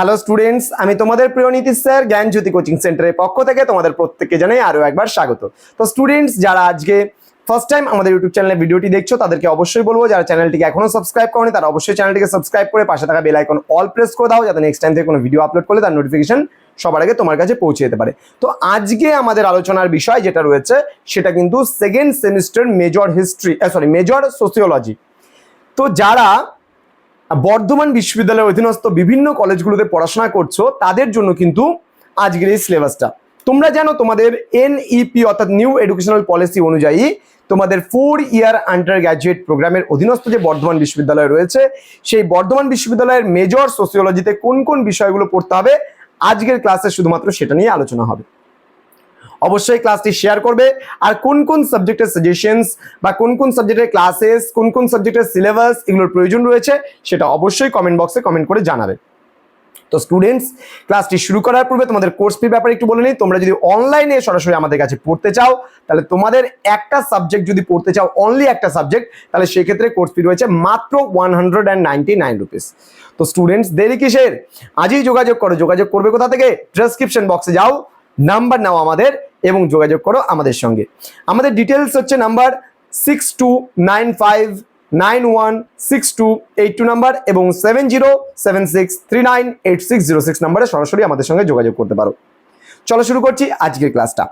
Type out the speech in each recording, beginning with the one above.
Hello students আমি তোমাদের প্রিয় নীতিশ স্যার জ্ঞান জ্যোতি কোচিং সেন্টারের পক্ষ থেকে তোমাদের প্রত্যেককে জানাই আরও একবার স্বাগত। তো স্টুডেন্টস যারা আজকে ফার্স্ট টাইম আমাদের ইউটিউব চ্যানেলে ভিডিওটি দেখছ, তাদেরকে অবশ্যই বলব, যারা চ্যানেলটিকে এখনও সাবস্ক্রাইব করনি, তারা অবশ্যই চ্যানেলটিকে সাবস্ক্রাইব করে পাশে থাকা বেল আইকন অল প্রেস করে দাও, যাতে নেক্সট টাইম থেকে কোনো ভিডিও আপলোড করলে তার নোটিফিকেশন সবার আগে তোমার কাছে পৌঁছে যেতে পারে। তো আজকে আমাদের আলোচনার বিষয় যেটা রয়েছে, সেটা কিন্তু second semester major history sorry major sociology তো যারা বর্ধমান বিশ্ববিদ্যালয়ের অধীনস্থ বিভিন্ন কলেজগুলোতে পড়াশোনা করছ, তাদের জন্য কিন্তু আজকের এই সিলেবাসটা। তোমরা জানো তোমাদের এনইপি অর্থাৎ নিউ এডুকেশনাল পলিসি অনুযায়ী তোমাদের ফোর ইয়ার আন্ডার গ্র্যাজুয়েট প্রোগ্রামের অধীনস্থ যে বর্ধমান বিশ্ববিদ্যালয় রয়েছে, সেই বর্ধমান বিশ্ববিদ্যালয়ের মেজর সোসিওলজিতে কোন কোন বিষয়গুলো পড়তে হবে, আজকের ক্লাসে শুধুমাত্র সেটা নিয়ে আলোচনা হবে। অবশ্যই ক্লাসটি শেয়ার করবে। আর কোন কোন সাবজেক্টের সাজেশনস বা কোন কোন সাবজেক্টের ক্লাসেস কোন কোন সাবজেক্টের সিলেবাস এগুলোর প্রয়োজন রয়েছে, সেটা অবশ্যই কমেন্ট বক্সে কমেন্ট করে জানাবে। তো স্টুডেন্টস ক্লাসটি শুরু করার পূর্বে তোমাদের কোর্স ফি ব্যাপারে একটু বলে নিই। তোমরা যদি অনলাইনে সরাসরি আমাদের কাছে পড়তে চাও, তাহলে তোমাদের একটা সাবজেক্ট যদি পড়তে চাও অনলি একটা সাবজেক্ট তাহলে সেক্ষেত্রে কোর্স ফি রয়েছে মাত্র one hundred and ninety nine rupees তো স্টুডেন্টস দেরি কিসের? আজই যোগাযোগ করো। যোগাযোগ করবে কোথা থেকে? ডেসক্রিপশন বক্সে যাও। নাম্বার নাও আমাদের। এবং যোগাযোগ করো আমাদের সঙ্গে। আমাদের ডিটেলস হচ্ছে number six two nine five nine one six two eight two number এবং seven zero seven six three nine eight six zero six নাম্বারে সরাসরি আমাদের সঙ্গে যোগাযোগ করতে পারো। চলো শুরু করছি আজকের ক্লাসটা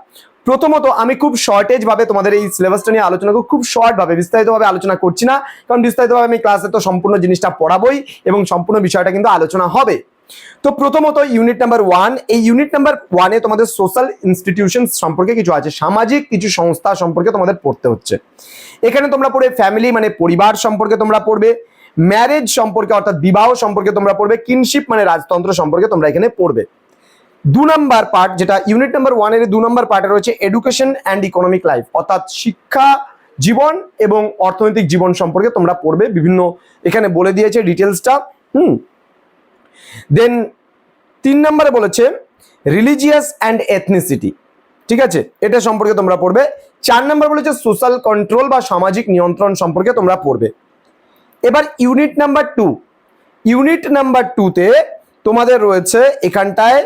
প্রথমত আমি খুব শর্টেজ ভাবে তোমাদের এই সিলেবাসটা নিয়ে আলোচনা করব খুব শর্ট ভাবে, বিস্তারিতভাবে আলোচনা করছি না। কারণ বিস্তারিতভাবে আমি ক্লাসে তো সম্পূর্ণ জিনিসটা পড়াবই এবং সম্পূর্ণ বিষয়টা কিন্তু আলোচনা হবে। তো প্রথমত ইউনিট নাম্বার ওয়ান এই ইউনিট নাম্বার ওয়ানে তোমাদের সোশ্যাল ইনস্টিটিউশন সম্পর্কে কিছু আছে, সামাজিক কিছু সংস্থা সম্পর্কে তোমাদের পড়তে হচ্ছে। এখানে তোমরা পড়বে ফ্যামিলি মানে পরিবার সম্পর্কে তোমরা পড়বে ম্যারেজ সম্পর্কে অর্থাৎ বিবাহ সম্পর্কে তোমরা পড়বে কিনশিপ মানে রাজতন্ত্র সম্পর্কে তোমরা এখানে পড়বে। দু নম্বর পার্ট যেটা ইউনিট নাম্বার ওয়ানের দু নম্বর পার্টে রয়েছে এডুকেশন অ্যান্ড ইকোনমিক লাইফ অর্থাৎ শিক্ষা, জীবন এবং অর্থনৈতিক জীবন সম্পর্কে তোমরা পড়বে। বিভিন্ন এখানে বলে দিয়েছে ডিটেলসটা হুম দেন তিন নম্বরে বলেছে রিলিজিয়াস অ্যান্ড এথনিসিটি ঠিক আছে? এটা সম্পর্কে তোমরা পড়বে। চার নম্বর বলেছে সোশ্যাল কন্ট্রোল বা সামাজিক নিয়ন্ত্রণ সম্পর্কে তোমরা পড়বে। এবার unit number two unit number টুতে তোমাদের রয়েছে এখানটায়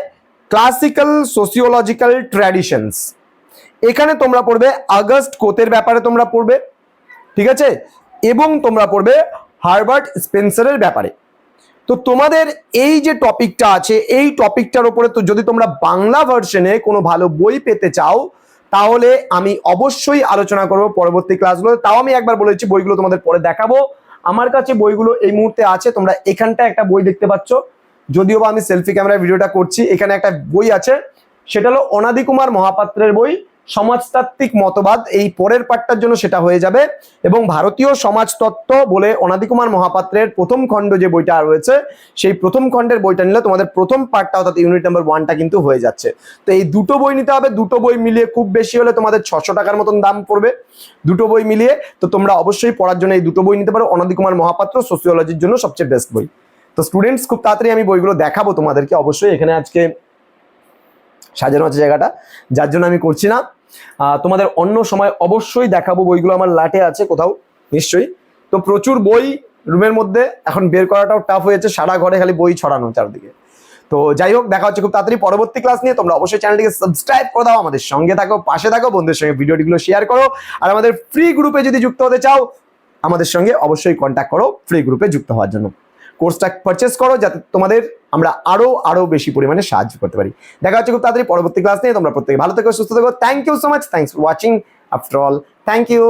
ক্লাসিক্যাল সোসিওলজিক্যাল ট্র্যাডিশনস এখানে তোমরা পড়বে, আগস্ট কোতের ব্যাপারে তোমরা পড়বে। ঠিক আছে? এবং তোমরা পড়বে, হার্বার্ট স্পেন্সারের ব্যাপারে। তো তোমাদের এই যে টপিকটা আছে, এই টপিকটার উপরে তো যদি তোমরা বাংলা ভার্সনে কোনো ভালো বই পেতে চাও, তাহলে আমি অবশ্যই আলোচনা করব পরবর্তী ক্লাসগুলো তাও আমি একবার বলেছি, বইগুলো তোমাদের পরে দেখাবো। আমার কাছে বইগুলো এই মুহূর্তে আছে, তোমরা এখানটা একটা বই দেখতে পাচ্ছ। যদিও বা আমি সেলফি ক্যামেরায় ভিডিওটা করছি, এখানে একটা বই আছে, সেটা হলো অনাদি কুমার মহাপাত্রের বই। সমাজতাত্ত্বিক মতবাদ এই পরের পাঠটার জন্য সেটা হয়ে যাবে এবং ভারতীয় সমাজতত্ত্ব বলে অনাদিকুমার মহাপাত্রের প্রথম খণ্ড যে বইটা রয়েছে, সেই প্রথম খণ্ডের বইটা নিলে তোমাদের প্রথম পার্টটা অর্থাৎ ইউনিট নাম্বার ওয়ানটা কিন্তু হয়ে যাচ্ছে। তো এই দুটো বই নিতে হবে, দুটো বই মিলিয়ে খুব বেশি হলে তোমাদের ছশো টাকার মতন দাম পড়বে। দুটো বই মিলিয়ে তো তোমরা অবশ্যই পড়ার জন্য এই দুটো বই নিতে পারো, অনাদিকুমার মহাপাত্র সোসিওলজির জন্য সবচেয়ে বেস্ট বই। তো স্টুডেন্টস খুব তাড়াতাড়ি আমি বইগুলো দেখাবো তোমাদেরকে, অবশ্যই এখানে আজকে সাজানো আছে জায়গাটা, যার জন্য আমি করছি না। তোমাদের অন্য সময় অবশ্যই দেখাবো বইগুলো, আমার লাটে আছে কোথাও, নিশ্চয়ই। তো প্রচুর বই রুমের মধ্যে এখন বের করাটাও টাফ হয়েছে, সারা ঘরে খালি বই ছড়ানো চারদিকে। তো যাই হোক, দেখা হচ্ছে খুব তাড়াতাড়ি পরবর্তী ক্লাস নিয়ে। তোমরা অবশ্যই চ্যানেলটিকে সাবস্ক্রাইব করে দাও, আমাদের সঙ্গে থাকো, পাশে থাকো, বন্ধুদের সঙ্গে ভিডিওটিগুলো শেয়ার করো। আর আমাদের ফ্রি গ্রুপে যদি যুক্ত হতে চাও, আমাদের সঙ্গে অবশ্যই কন্ট্যাক্ট করো ফ্রি গ্রুপে যুক্ত হওয়ার জন্য। কোর্সটা পারচেস করো যাতে তোমাদের আমরা আরও আরও বেশি পরিমাণে সাহায্য করতে পারি। দেখা হচ্ছে খুব তাড়াতাড়ি পরবর্তী ক্লাস নিয়ে। তোমরা প্রত্যেকে ভালো থেকো, সুস্থ থাকো। Thank you so much thanks for watching after all thank you